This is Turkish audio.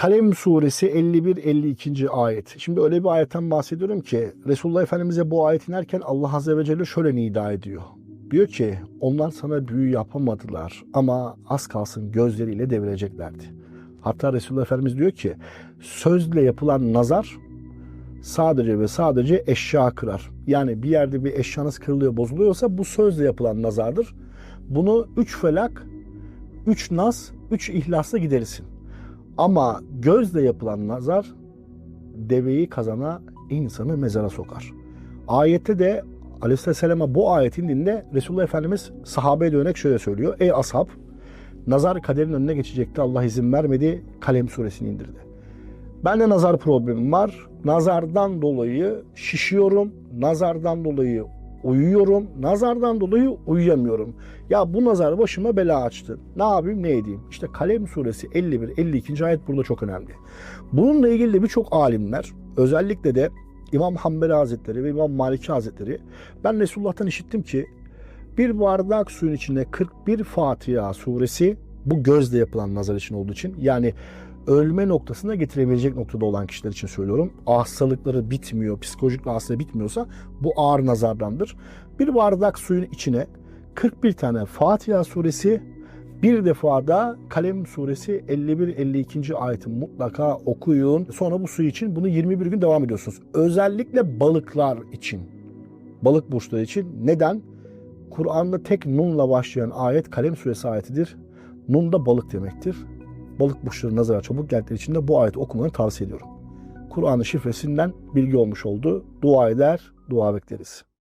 Kalem suresi 51-52. ayet. Şimdi öyle bir ayetten bahsediyorum ki Resulullah Efendimiz'e bu ayet inerken Allah Azze ve Celle şöyle nida ediyor. Diyor ki onlar sana büyü yapamadılar ama az kalsın gözleriyle devireceklerdi. Hatta Resulullah Efendimiz diyor ki sözle yapılan nazar sadece ve sadece eşya kırar. Yani bir yerde bir eşyanız kırılıyor bozuluyorsa bu sözle yapılan nazardır. Bunu üç felak, üç nas, üç ihlasla giderirsin. Ama gözle yapılan nazar deveyi kazana insanı mezara sokar. Ayette de Aleyhisselam'a bu ayetin dininde Resulullah Efendimiz sahabeye dönerek şöyle söylüyor. Ey ashab nazar kaderin önüne geçecekti Allah izin vermedi kalem suresini indirdi. Ben de nazar problemim var. Nazardan dolayı şişiyorum. Nazardan dolayı uyuyorum. Nazardan dolayı uyuyamıyorum. Ya bu nazar başıma bela açtı. Ne yapayım ne edeyim? İşte Kalem suresi 51-52. ayet burada çok önemli. Bununla ilgili de birçok alimler özellikle de İmam Hanbeli Hazretleri ve İmam Maliki Hazretleri ben Resulullah'tan işittim ki bir bardak suyun içinde 41 Fatiha suresi bu gözle yapılan nazar için olduğu için yani ölme noktasına getirebilecek noktada olan kişiler için söylüyorum. Hastalıkları bitmiyor, psikolojik rahatsızlığı bitmiyorsa bu ağır nazardandır. Bir bardak suyun içine 41 tane Fatiha suresi bir defa da Kalem suresi 51-52. ayeti mutlaka okuyun. Sonra bu su için bunu 21 gün devam ediyorsunuz. Özellikle balıklar için. Balık burçları için. Neden? Kur'an'da tek nunla başlayan ayet Kalem suresi ayetidir. Nun da balık demektir. Balık burçları nazara çabuk geldikleri için de bu ayeti okumanı tavsiye ediyorum. Kur'an'ın şifresinden bilgi olmuş oldu. Dua eder, dua bekleriz.